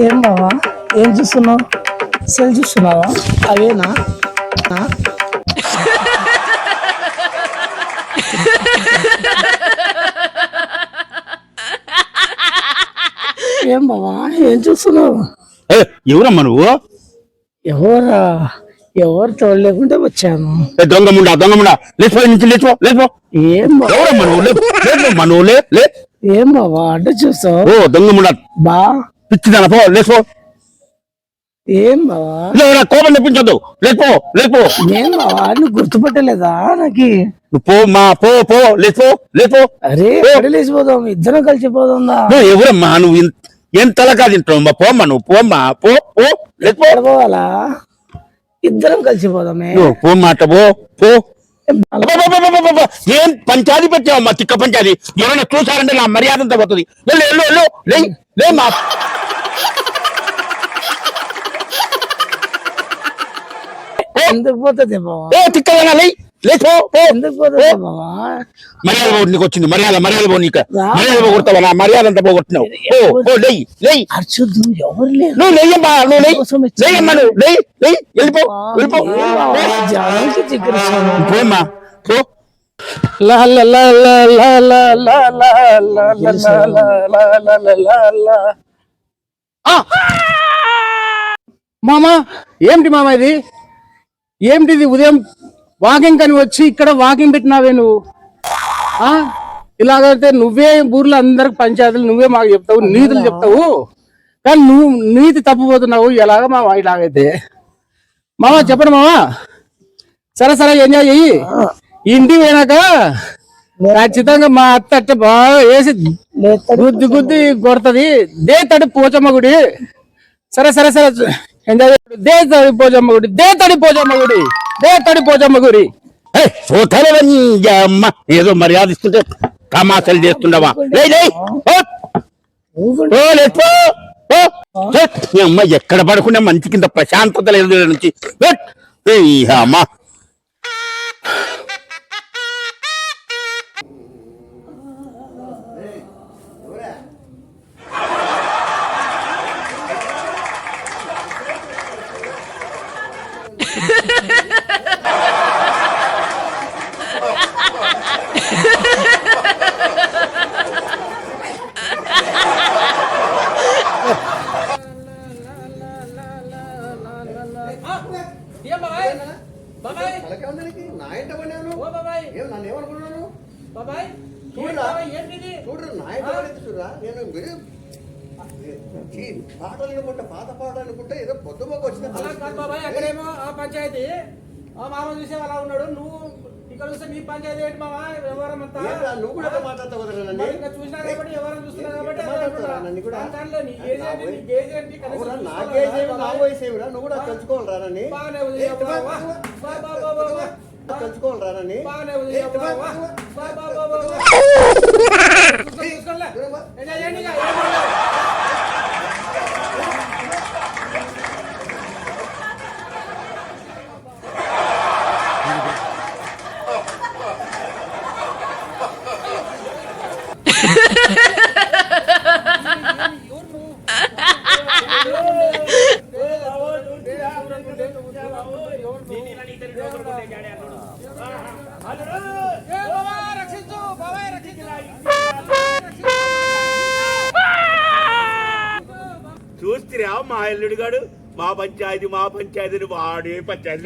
ఏం బావా? ఏం చూస్తున్నావు? సెల్ చూస్తున్నావా? అవేనా? ఏం బావా? ఏం చూస్తున్నావు? ఏ, ఎవరమ్మా నువ్వు? ఎవరా? ఎవరు తోడలేకుంటే వచ్చాను. ఏ, దొంగ ముండా దొంగ ముండా? లేచిపో నుంచి లేచిపో లేచిపో ఏం బా- ఎవరమ్మా నువ్వు? లే ఏం బావా? అంటే చూస్తావు? ఓ దొంగ ముండా. బా పిచ్చిదాన పో లేచిపో. ఏం బావా? లేవరా కోపం తెప్పించొద్దు. లేచిపో లేచిపో. ఏం బావా? నువ్వు గుర్తుపట్టలేదా నాకు? నువ్వు పో మా పో పో లేచిపో లేచిపో. అరే ఎక్కడ లేచిపోదాం ఇద్దరం కలిసిపోదా నువ్వు ఎవరమ్మా నువ్వు ఏం తలకా తింటావు మా పోమ్మా నువ్వు పోమ్మా పో పో లేచిపో. పోవాలా? ఇద్దరం కలిసిపోదామే నువ్వు పో పో. అలా పో, పో. ఏం పంచాయతీ పెట్టావమ్మా తిక్క పంచాయతీ ఎవరైనా చూసారంటే నా మర్యాద అంతా పోతుంది వెళ్ళు వెళ్ళు వెళ్ళు లే లే మా. ఎందుకు పోతుంది లే ఎందుకు వచ్చింది మర్యాద మర్యాద పో నీకు మర్యాద పోగొడతావా మర్యాద అంతా పోగొట్టినావు ఎవరు లేరు లేయమ్మా మామా ఏంటి మామా ఇది ఏమిటి ఇది ఉదయం వాకింగ్ కని వచ్చి ఇక్కడ వాకింగ్ పెట్టినావే నువ్వు? ఆ? ఇలాగైతే నువ్వే ఊర్లో అందరికి పంచాయతీలు నువ్వే మాకు చెప్తావు నీతులు చెప్తావు. కానీ నువ్వు నీతి తప్పిపోతున్నావు ఎలాగ మామ ఇలాగైతే? మామ చెప్పండి మామ సరే సరే ఎంజాయ్ చెయ్యి. ఇంటికి పోయినాక ఖచ్చితంగా మా అత్త అట్ట బాగా వేసి. గుద్ది గుద్ది కొడుతుంది. దే తడి పోచమ్మ గుడి. సరే సరే సరే ఎంజాయ్ దే తడి పోజమ్మ గుడి దేతడి పోజమ్మ గుడి దే దేతడి పోజమ్మ గుడి ఏదో మర్యాద ఇస్తుంటే తమాసలు చేస్తుండవా? అమ్మ ఎక్కడ పడకుండా మంచి కింద ప్రశాంతత లేదు నుంచి. అమ్మా. అమ్మ నా ఇంట పడినాను. ఏం నన్ను ఏమనుకున్నాను? చూడరు నా ఇంట పడింది చూడరా నేను మీరు పాటలు అనుకుంటా పాత పాటలు అనుకుంటా ఏదో పొద్దు మొక్క అలా కాదు బాబాయ్ అక్కడేమో ఆ పంచాయతీ ఆ మామ చూసే అలా ఉన్నాడు. నువ్వు ఇక్కడ వస్తే మీ పంచాయతీ ఏంటి మావా వ్యవహారం అంతా నువ్వు కూడా మాట్లాడతావు కదా నన్ను ఇంకా చూసినా కాబట్టి వ్యవహారం చూస్తున్నా కాబట్టి నన్ను కూడా దాంట్లో నీ ఏజ్ ఏంటి నీ గేజ్ ఏంటి నా గేజ్ ఏమి నా వయసు ఏమిరా నువ్వు కూడా తెలుసుకోవాలరా నన్ను బాగానే ఉంది తెలుసుకోవాలరా నన్ను బాగానే ఉంది బాబా బాబా బాబా రక్షించు, బాబాయ్ రక్షించు. చూస్తురా మా ఎల్లుడిగాడు మా పంచాయతీ మా పంచాయతీని వాడే పంచాయతీ